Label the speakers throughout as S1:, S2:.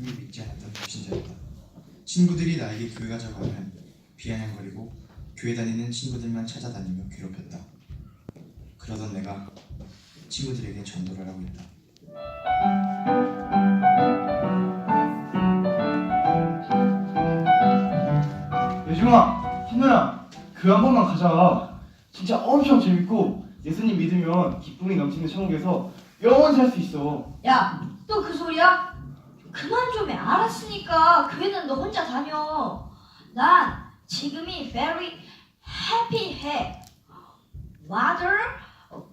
S1: 예수님을 믿지 않았던 불신자였다. 친구들이 나에게 교회 가자고 하면 비아냥거리고 교회 다니는 친구들만 찾아다니며 괴롭혔다. 그러던 내가 친구들에게 전도를 하고 있다.
S2: 예중아, 한누야, 그 한 번만 가자. 진짜 엄청 재밌고 예수님 믿으면 기쁨이 넘치는 천국에서 영원히 살 수 있어.
S3: 야, 또 그 소리야? 그만 좀 해. 알았으니까 교회는 너 혼자 다녀. 난 지금이 very happy해. Mother,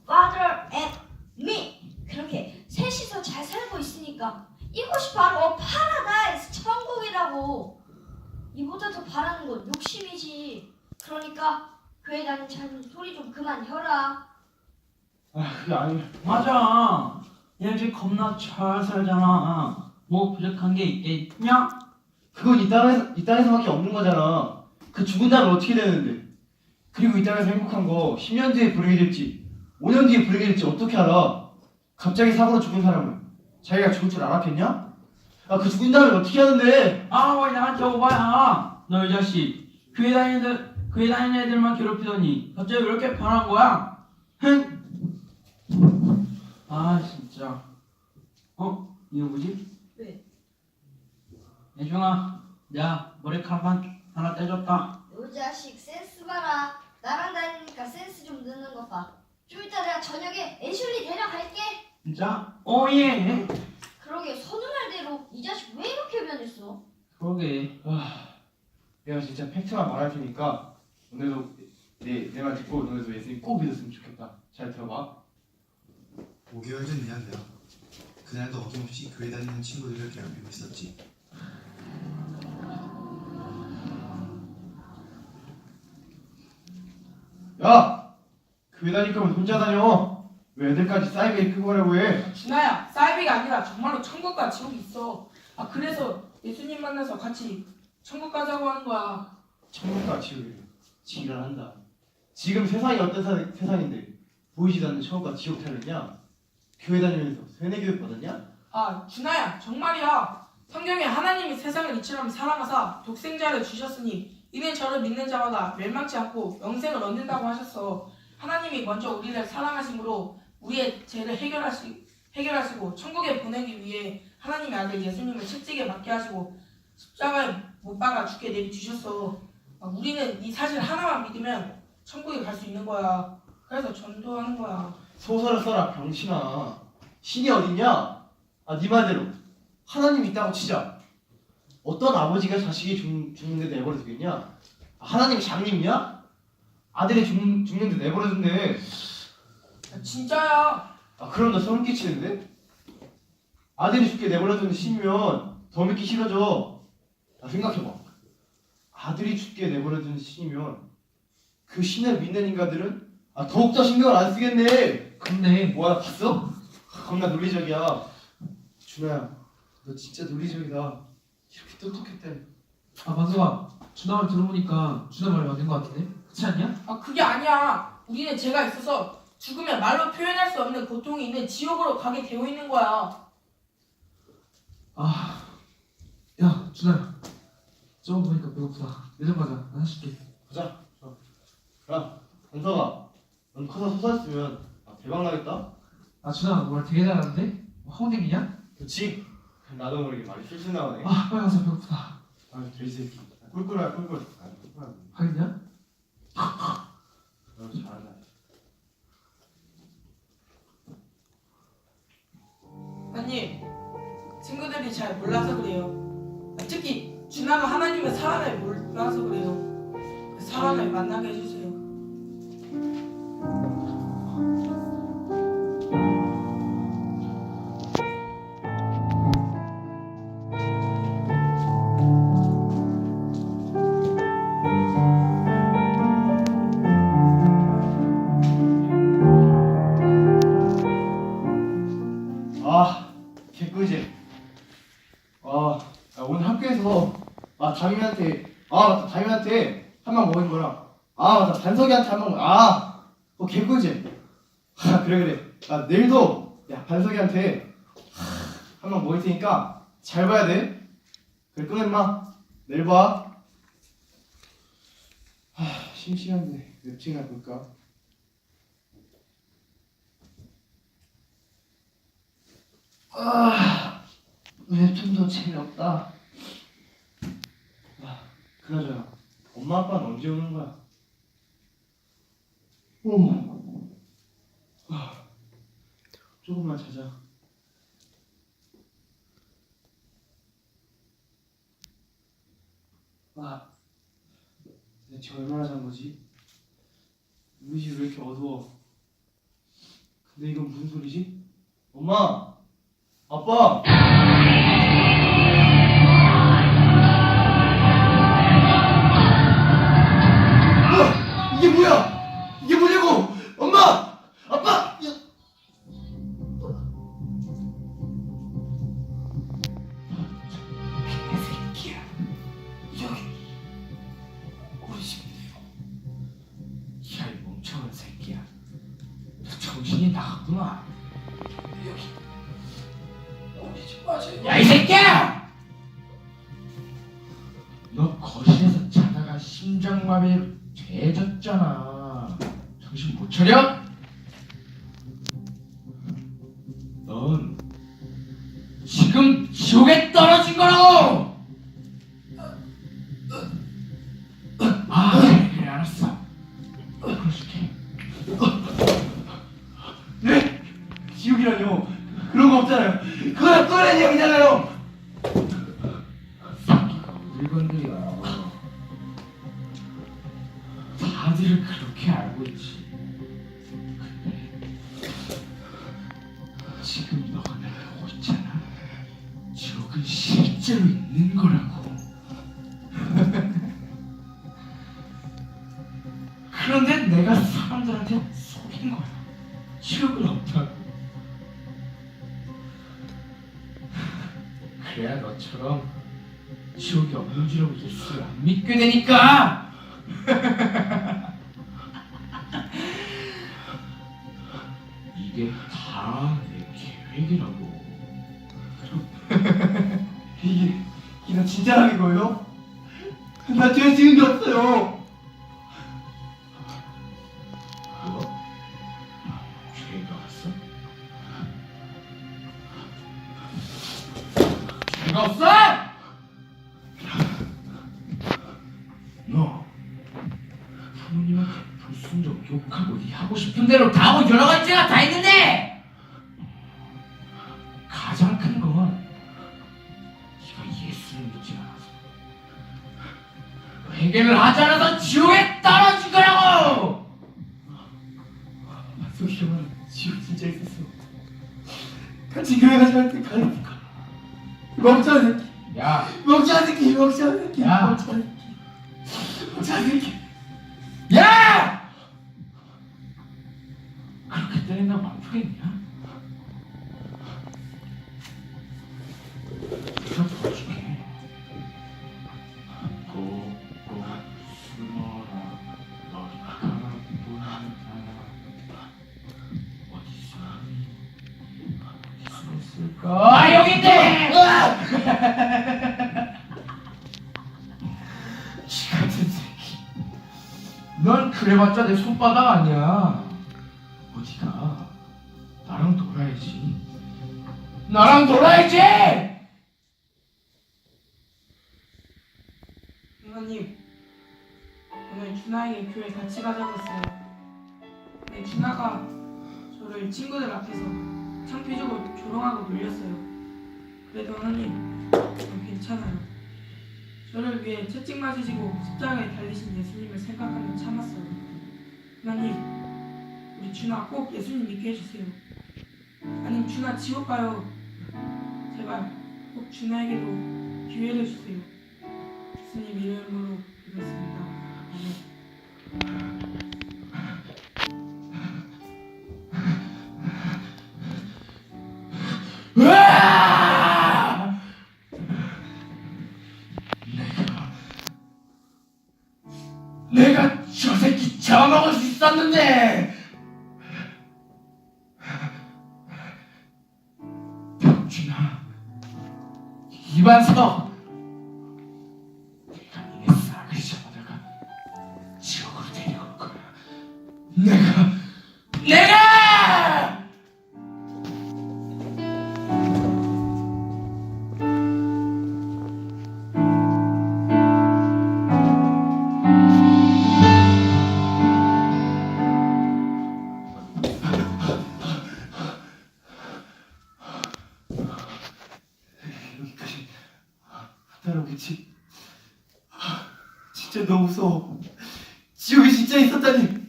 S3: father, and me. 그렇게 셋이서 잘 살고 있으니까 이곳이 바로 파라다이스 천국이라고. 이보다 더 바라는 건 욕심이지. 그러니까 교회 다니는 참 소리 좀 그만 혀라.
S2: 아, 그게 아니.
S4: 맞아. 얘들 겁나 잘 살잖아. 뭐 부족한 게 있겠냐?
S2: 그건 이 땅에서 이 땅에서밖에 없는 거잖아. 그 죽은 다음에 어떻게 되는데? 그리고 이 땅에서 행복한 거 10년 뒤에 불행이 될지 5년 뒤에 불행이 될지 어떻게 알아? 갑자기 사고로 죽은 사람은 자기가 죽을 줄 알았겠냐? 아, 그 죽은 다음에 어떻게 하는데?
S4: 아, 왜 나한테 오바야? 너 이 자식. 교회 다니는 애들, 교회 다니는 애들만 괴롭히더니 갑자기 왜 이렇게 변한 거야? 흥! 아, 진짜. 어? 이거 뭐지?
S3: 왜?
S4: 예중아, 내가 머리카락 한, 하나 떼줬다.
S3: 요 자식 센스 봐라. 나랑 다니니까 센스 좀 느는 것 봐. 좀 이따 내가 저녁에 애슐리 데려갈게.
S4: 진짜? 오, 예.
S3: 그러게 선우 말 대로 이 자식 왜 이렇게 변했어?
S4: 그러게.
S2: 아, 내가 진짜 팩트만 말할 테니까 오늘도 내 내 말 듣고 오늘도 예수님 꼭 믿었으면 좋겠다. 잘 들어봐.
S1: 5개월 전 일한데요. 그날도 어김없이 교회 다니는 친구들을 괴롭히고 있었지.
S2: 야, 교회 다닐 거면 혼자 다녀. 왜 애들까지 사이버에 끌고 가려고 해?
S5: 준아야, 사이비가 아니라 정말로 천국과 지옥이 있어. 아 그래서 예수님 만나서 같이 천국 가자고 하는 거야.
S2: 천국과 지옥을 지랄한다. 지금 세상이 어떤 사, 세상인데 보이지도 않는 천국과 지옥 타령이냐? 교회 다니면서 세뇌 교육 받았냐?
S5: 아 준아야, 정말이야. 성경에 하나님이 세상을 이처럼 사랑하사 독생자를 주셨으니 이는 저를 믿는 자마다 멸망치 않고 영생을 얻는다고 하셨어. 하나님이 먼저 우리를 사랑하심으로 우리의 죄를 해결하시, 해결하시고 천국에 보내기 위해 하나님의 아들 예수님을 채찍에 맞게 하시고 십자가에 못 박아 죽게 내비주셨어. 아, 우리는 이 사실 하나만 믿으면 천국에 갈 수 있는 거야. 그래서 전도하는 거야.
S2: 소설을 써라 병신아. 신이 어딨냐? 아, 네 말대로 하나님 있다고 치자. 어떤 아버지가 자식이 죽, 죽는데 내버려 두겠냐? 아, 하나님이 장님이야? 아들이 죽, 죽는데 내버려 둔대.
S5: 아, 진짜야.
S2: 아 그럼 나 소름 끼치는데? 아들이 죽게 내버려 두는 신이면 더 믿기 싫어져 아 생각해봐 아들이 죽게 내버려 두는 신이면 그 신을 믿는 인간들은 아 더욱더 신경을 안 쓰겠네
S6: 근데
S2: 뭐야 봤어? 아, 겁나 논리적이야 준아야 너 진짜 논리적이다 이렇게 똑똑했다니
S6: 아 만수가 준하 말 들어보니까 준하 말이 맞는 것 같은데 그렇지 않냐?
S5: 아 그게 아니야. 우리는 죄가 있어서 죽으면 말로 표현할 수 없는 고통이 있는 지옥으로 가게 되어 있는 거야.
S6: 아 야 준하야 저거 보니까 배고프다 매점 가자 나 사줄게
S2: 가자 야 한서가 넌 커서 소설쓰면 아, 대박 나겠다
S6: 아 준하 말 되게 잘하는데? 뭐 하원님이냐?
S2: 그치? 나도 모르게 말이 술술 나오네
S6: 아 빨리 가자 배고프다
S2: 아 돼지새끼 꿀꿀해 꿀꿀 아 꿀꿀하네
S6: 하겠냐?
S2: 너 잘한다
S5: 아니 친구들이 잘 몰라서 그래요. 아, 특히 준하가 하나님의 사랑을 몰라서 그래요. 그 사랑을 만나게 해주세요.
S2: 아 그래 그래 아 내일도 야 반석이한테 한방 먹을 테니까 잘 봐야 돼. 그래 끊어 임마. 내일 봐. 하, 심심한데 웹툰이나 볼까? 아, 웹툰도 재미없다. 아, 그러자 엄마 아빠는 언제 오는 거야? 오, 아, 조금만 자자. 아, 대체 얼마나 잔 거지? 우리 집 왜 이렇게 어두워? 근데 이건 무슨 소리지? 엄마! 아빠! 어! 이게 뭐야?
S7: 나갔구나. 여기 우리 집 맞아요. 야, 이 새끼야! 너 거실에서 자다가 심장마비로 되졌잖아. 정신 못 차려? 실제로 있는 거라고. 그런데 내가 사람들한테 속인 거야. 지옥은 없다고. 그래야 너처럼 지옥이 없는 줄 알고 예수를 안 믿게 되니까. 이게 다 내 계획이라고.
S2: 이게 이게 나 진짜 하는 거예요? 나 뒤에 지은 게 없어요.
S7: 뭐? 죄가 왔어? 죄가 없어? 너 부모님한테 불순종 욕하고 네 하고 싶은 대로 다 예수를 믿지 않아서 회개를 하지 않아서 지옥에 떨어진 거라고!
S2: 말 지옥 진짜 있었어. 같이 교회 가자 할때 가니까 멍청
S7: 그래봤자 내 손바닥 아니야. 어디가? 나랑 놀아야지. 나랑 놀아야지!
S5: 누나님 오늘 준하에게 교회 같이 가자고 했어요 근데 준하가 저를 친구들 앞에서 창피적으로 조롱하고 놀렸어요 그래도 하나님 전 괜찮아요 저를 위해 채찍 맞으시고 십자가에 달리신 예수님을 생각하며 참았어요 하나님 우리 준하 꼭 예수님 믿게 해주세요 아님 준하 지옥 가요 제발 꼭 준하에게도 기회를 주세요 예수님 이름으로 기도했습니다. 아멘.
S7: 병준아
S2: 따라오겠지 진짜 너무 무서워. 지옥이 진짜 있었다니.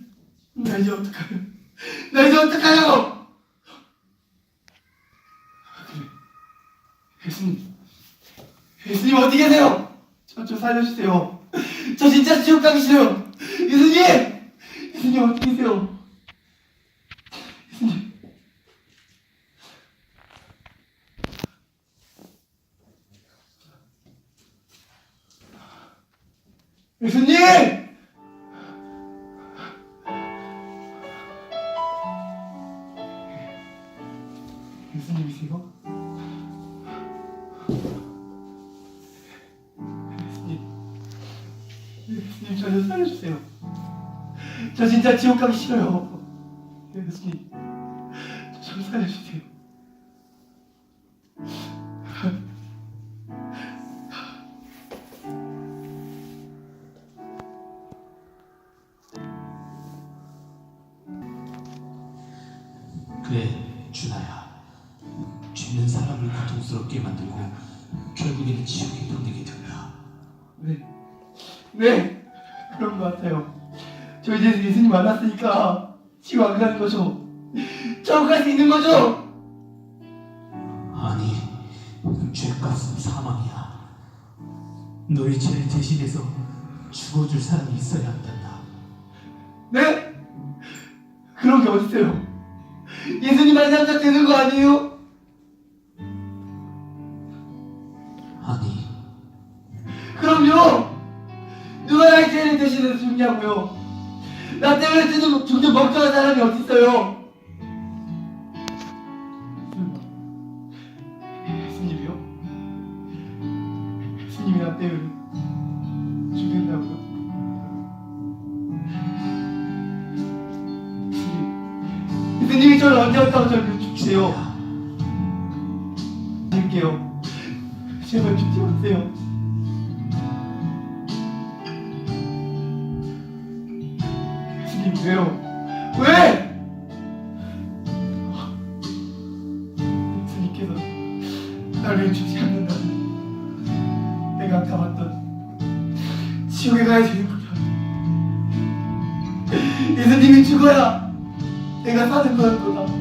S2: 나 이제 어떡하려 나 이제 어떡하냐고! 그래. 예수님. 예수님 어디 계세요? 저 좀 살려주세요. 저 진짜 지옥 가기 싫어요. 예수님! 예수님 어디 계세요 예수님! 예수님이세요? 예수님, 예수님 저좀 살려주세요. 저 진짜 지옥 가기 싫어요.
S8: 그래, 준하야. 죄는 사람을 고통스럽게 만들고 결국에는 지옥에 보내게 된다.
S2: 네, 네, 그런 것 같아요. 저 이제 예수님 만났으니까 지옥 안 가는 거죠? 수 있는 거죠?
S8: 아니, 그 죄값은 사망이야. 너의 죄를 대신해서 죽어줄 사람이 있어야 한단다.
S2: 네? 그런 게 어딨어요? 되는 거 아니에요?
S8: 아니,
S2: 그럼요! 누가 나의 죄를 대신해서 죽냐고요? 나 때문에 죽는, 죽는 멍청한 사람이 어딨어요? 예수님이요? 예수님이 나 때문에 죽는다고요? 예수님, 예수님이 저를 언제부터 저를 죽세요? 드릴게요. 제발 죽지 마세요. 예수님 왜요? 왜? 예수님께서 나를 죽지 않는다면 내가 봤던 지옥에 가야 되는구나. 예수님이 죽어야 내가 사는 거였구나.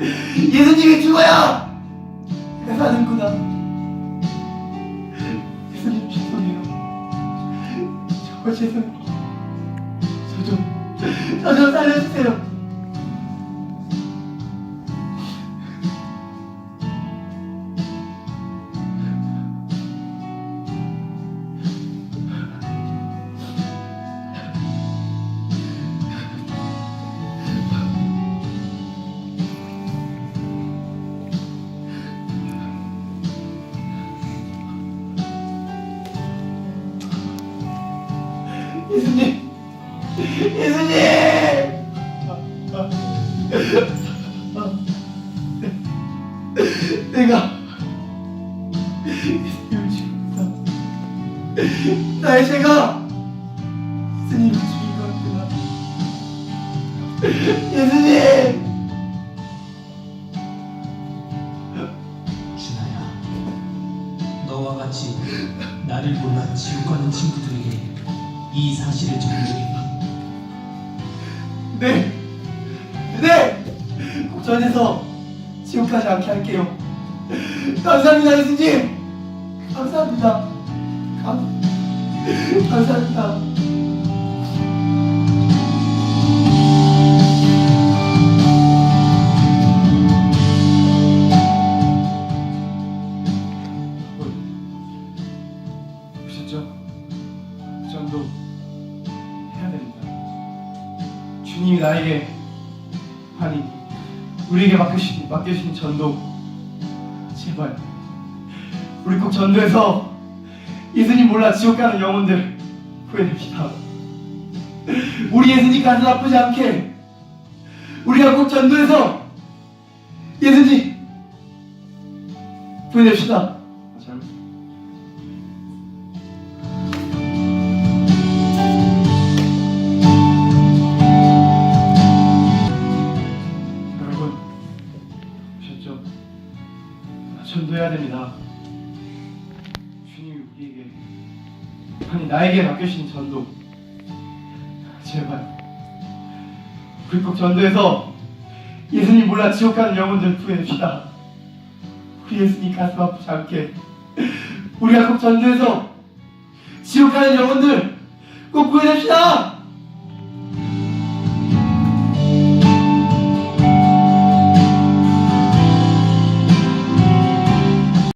S2: 예수님이 죽어야 내가 사는구나. 예수님 죄송해요. 정말 죄송해요. 저 좀, 저 좀 살려주세요. 나의 죄가 예수님을 죽인 것 같구나. 예수님!
S8: 준하야. 너와 같이 나를 몰라 지옥 가는 친구들에게 이 사실을 전해.
S2: 네! 네! 걱정해서 지옥 가지 않게 할게요. 감사합니다, 예수님! 감사합니다. 감, 감사합니다. 보셨죠? 전도 해야 됩니다. 주님이 나에게 아니 우리에게 맡겨주신, 맡겨주신 전도 제발 우리 꼭 전도해서 예수님 몰라 지옥 가는 영혼들 구해냅시다. 우리 예수님 가슴 아프지 않게 우리가 꼭 전도해서 예수님 구해냅시다. 전도해야 됩니다. 아니 나에게 맡겨주신 전도 제발 꼭 전도해서 예수님 몰라 지옥 가는 영혼들 구해냅시다. 우리 예수님 가슴 아프지 않게 우리가 꼭 전도해서 지옥 가는 영혼들 꼭 구해냅시다.